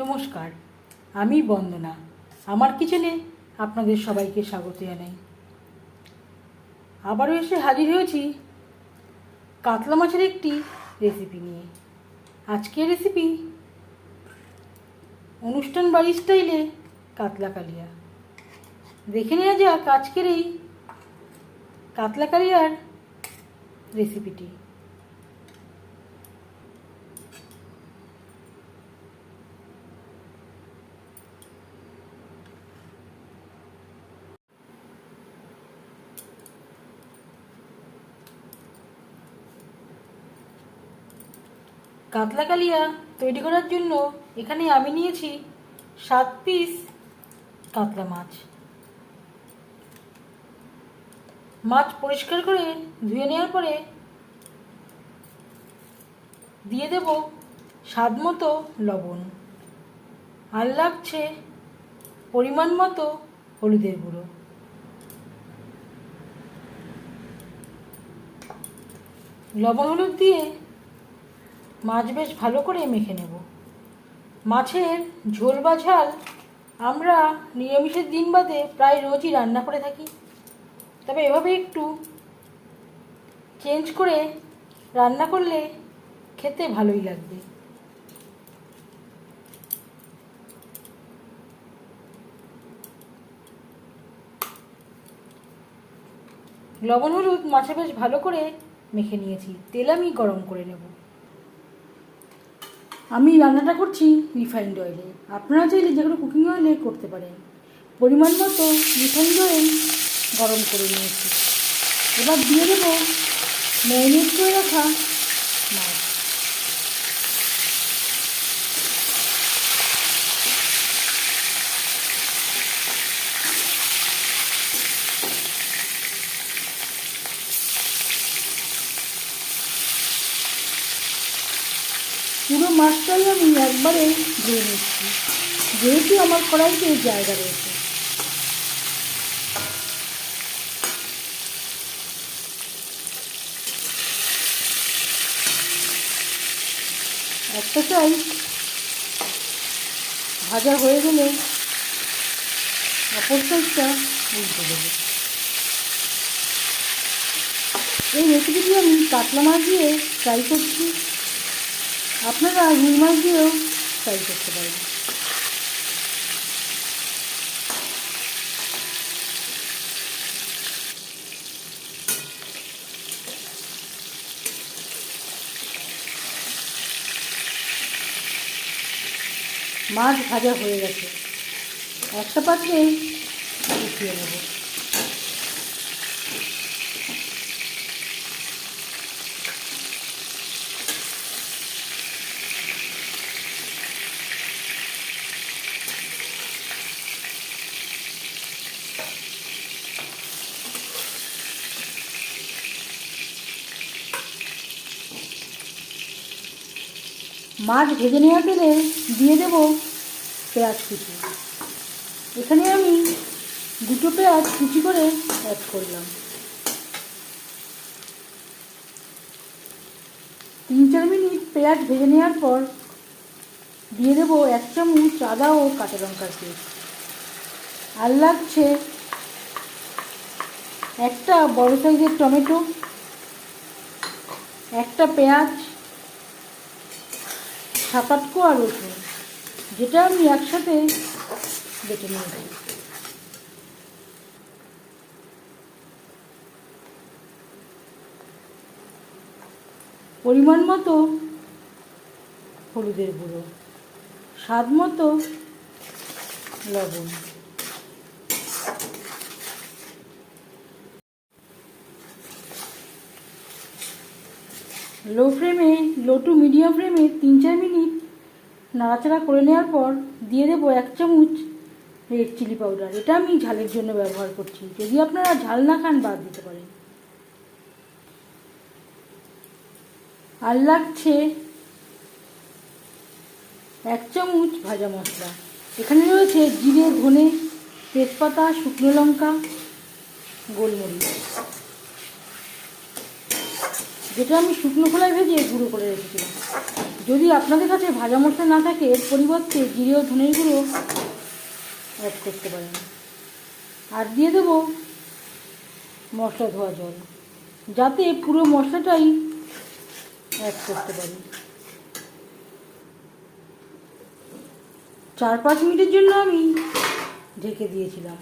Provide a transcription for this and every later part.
নমস্কার, আমি বন্দনা। আমার কিচেনে আপনাদের সবাইকে স্বাগত জানাই। আবারও এসে হাজির হয়েছি কাতলা মাছের একটি রেসিপি নিয়ে। আজকের রেসিপি অনুষ্ঠান বাড়ি স্টাইলে কাতলা কালিয়া। দেখে নেওয়া যাক আজকের এই কাতলা কালিয়ার রেসিপিটি কাতলা কালিয়া তৈরি করার জন্য এখানে আমি নিয়েছি সাত পিস কাতলা মাছ। মাছ পরিষ্কার করে ধুয়ে নেওয়ার পরে দিয়ে দেব স্বাদ মতো লবণ। আর লাগছে পরিমাণ মতো হলুদের গুঁড়ো। লবণ হলুদ দিয়ে মাছ বেশ ভালো করে মেখে নেব। মাছের ঝোল বা ঝাল আমরা নিরামিষের দিন বাদে প্রায় রোজই রান্না করে থাকি। তবে এভাবে একটু চেঞ্জ করে রান্না করলে খেতে ভালোই লাগবে। লবণ হলুদ মাছে বেশ ভালো করে মেখে নিয়েছি। তেল আমি গরম করে নেব। আমি রান্নাটা করছি রিফাইন্ড অয়েলে আপনারা চাইলে যে কোনো কুকিং অয়েলে করতে পারেন। পরিমাণ মতো রিফাইন্ড অয়েল গরম করে নিয়েছি। এবার দিয়ে দেবো ম্যারিনেট করে রাখা মাছ পুরো মাছটাই আমি একবারে ধুয়ে নিচ্ছি। যেহেতু আমার কড়াইতে জায়গা রয়েছে। একটা চাই। ভাজা হয়ে গেলে অপর সাইডটা উল্টে দেবো। এই রেসিপিটি আমি কাতলা মাছ দিয়ে ট্রাই করছি। আপনারা রুই মাছ দিয়েও ট্রাই করতে পারেন। মাছ ভাজা হয়ে গেছে। একটা পাত্রে উঠিয়ে নেব। মাছ ভেজে নেওয়া তেলে দিয়ে দেব পেঁয়াজ কুচি। এখানে আমি দুটো পেঁয়াজ কুচি করে অ্যাড করলাম। তিন চার মিনিট পেঁয়াজ ভেজে নেওয়ার পর দিয়ে দেবো এক চামচ আদা ও কাঁচা লঙ্কার পেস্ট আর লাগছে একটা বড় সাইজের টমেটো, একটা পেঁয়াজ সাত আট কোয়া রসুন যেটা আমি একসাথে বেটে নিয়েছি পরিমাণ মতো হলুদের গুঁড়ো, স্বাদ মতো লবণ। লো ফ্লেমে, লো টু মিডিয়াম ফ্লেমে তিন চার মিনিট নাড়াচাড়া করে নেওয়ার পর দিয়ে দেবো এক চামচ রেড চিলি পাউডার এটা আমি ঝালের জন্য ব্যবহার করছি। যদি আপনারা ঝাল না খান, বাদ দিতে পারেন। আর লাগছে এক চামচ ভাজা মশলা। এখানে রয়েছে জিরে, ধনে, তেজপাতা, শুকনো লঙ্কা, গোলমরিচ। যেটা আমি শুকনো খোলায় ভেজে গুঁড়ো করে রেখেছিলাম। যদি আপনাদের কাছে ভাজা মশলা না থাকে, এর পরিবর্তে জিরে ও ধনের গুঁড়ো অ্যাড করতে পারেন। আর দিয়ে দেবো মশলা ধোয়া জল, যাতে পুরো মশলাটাই অ্যাড করতে পারি। চার পাঁচ মিনিটের জন্য আমি ঢেকে দিয়েছিলাম।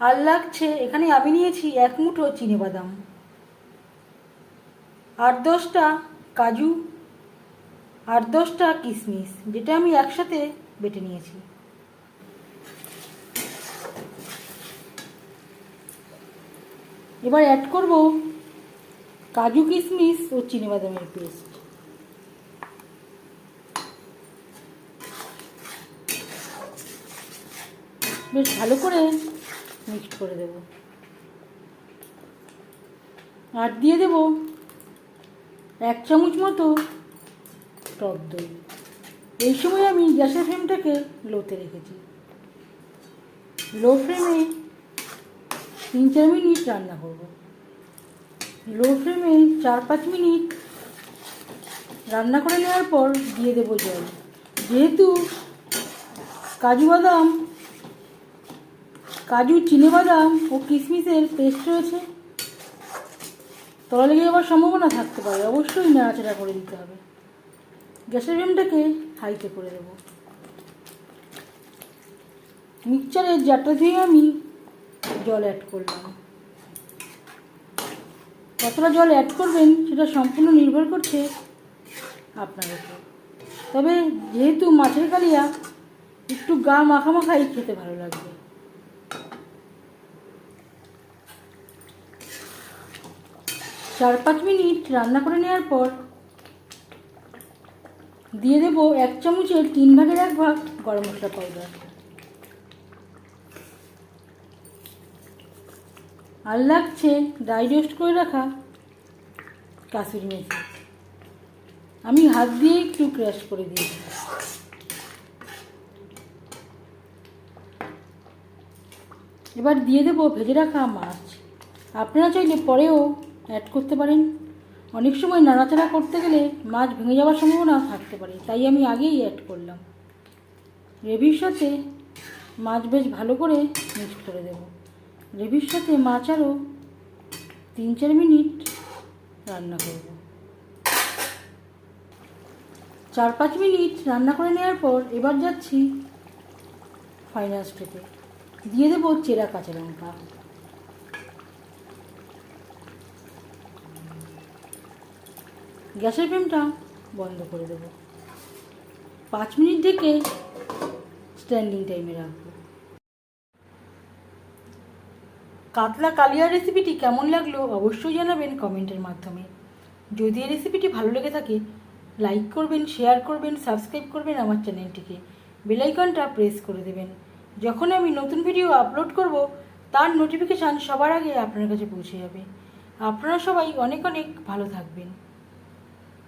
আর লাগছে এখানে আমি নিয়েছি এক মুঠো বাদাম আর দশটা কাজু, আর দশটা কিশমিশ যেটা আমি একসাথে বেটে নিয়েছি। এবার অ্যাড করব কাজু কিশমিশ ও বাদামের পেস্ট বেশ ভালো করে মিক্সড করে দেব। আর দিয়ে দেব এক চামচ মতো টক দই। এই সময় আমি গ্যাসের ফ্লেমটাকে লোতে রেখেছি। লো ফ্লেমে তিন চার মিনিট রান্না করব। লো ফ্লেমে চার পাঁচ মিনিট রান্না করে নেওয়ার পর দিয়ে দেবো জল। যেহেতু কাজু বাদাম কাজু বাদাম ও কিশমিশের পেস্ট রয়েছে। তলা লেগে যাওয়ার সম্ভাবনা থাকতে পারে, অবশ্যই নাড়াচাড়া করে দিতে হবে। গ্যাসের ফ্লেমটাকে হাইতে করে দেবো মিক্সচারের জারটা ধুয়ে আমি জল অ্যাড করলাম। কতটা জল অ্যাড করবেন, সেটা সম্পূর্ণ নির্ভর করছে আপনার উপর। তবে যেহেতু মাছের কালিয়া, একটু গা মাখামাখাই খেতে ভালো লাগবে। চার পাঁচ মিনিট রান্না করে নেওয়ার পর দিয়ে দেবো এক চামচের তিন ভাগের এক ভাগ গরম মশলা পাউডার আর লাগছে ড্রাই রোস্ট করে রাখা কাসুরি মেথি। আমি হাত দিয়ে একটু ক্রাশ করে দিয়েছি। এবার দিয়ে দেবো ভেজে রাখা মাছ। আপনারা চাইলে পরেও অ্যাড করতে পারেন। অনেক সময় নাড়াচাড়া করতে গেলে মাছ ভেঙে যাওয়ার সম্ভাবনা থাকতে পারে, তাই আমি আগেই অ্যাড করলাম। গ্রেভির সাথে মাছ বেশ ভালো করে মিক্স করে দেব। গ্রেভির সাথে মাছ আরও তিন চার মিনিট রান্না করব। চার পাঁচ মিনিট রান্না করে নেওয়ার পর এবার যাচ্ছি ফাইনাল স্টেপে দিয়ে দেবো চেরা কাঁচা লঙ্কা। গ্যাসের ফ্লেমটা বন্ধ করে দেব। পাঁচ মিনিট ঢেকে স্ট্যান্ডিং টাইমে রাখব। কাতলা কালিয়ার রেসিপিটি কেমন লাগল অবশ্যই জানাবেন কমেন্টের মাধ্যমে। যদি এই রেসিপিটি ভালো লেগে থাকে লাইক করবেন শেয়ার করবেন সাবস্ক্রাইব করবেন আমার চ্যানেলটিকে বেলাইকনটা প্রেস করে দেবেন। যখন আমি নতুন ভিডিও আপলোড করব, তার নোটিফিকেশান সবার আগে আপনার কাছে পৌঁছে যাবে। আপনারা সবাই অনেক অনেক ভালো থাকবেন।